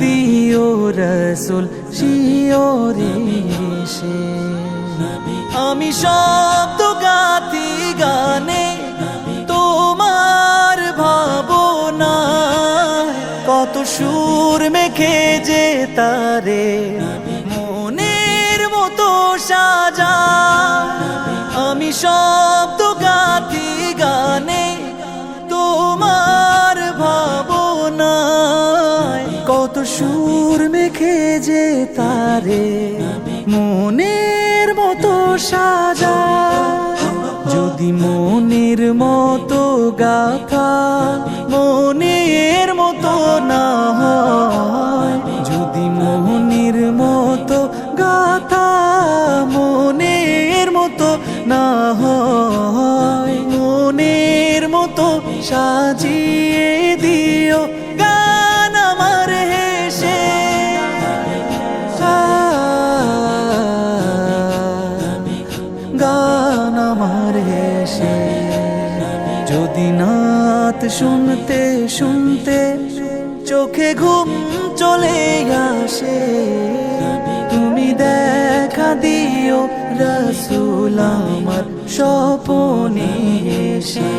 দিও রসুল, শিওরে আমি শব্দ গাতি গানে তোমার ভাবনা কত সুর মেখে যে তারে মনের মতো সাজা। আমি শব্দ কত সুর মেখে যে তারে মনের মতো সাজা। যদি মনের মতো গাথা মনের মতো না হয়, যদি মনের মতো গাথা মনের মতো না হয়, মনের মতো সাজিয়ে দিও হেসে যদি নাত শুনতে শুনতে চোখে ঘুম চলে আসে, তুমি দেখা দিও রসুল আমার স্বপনে এসে।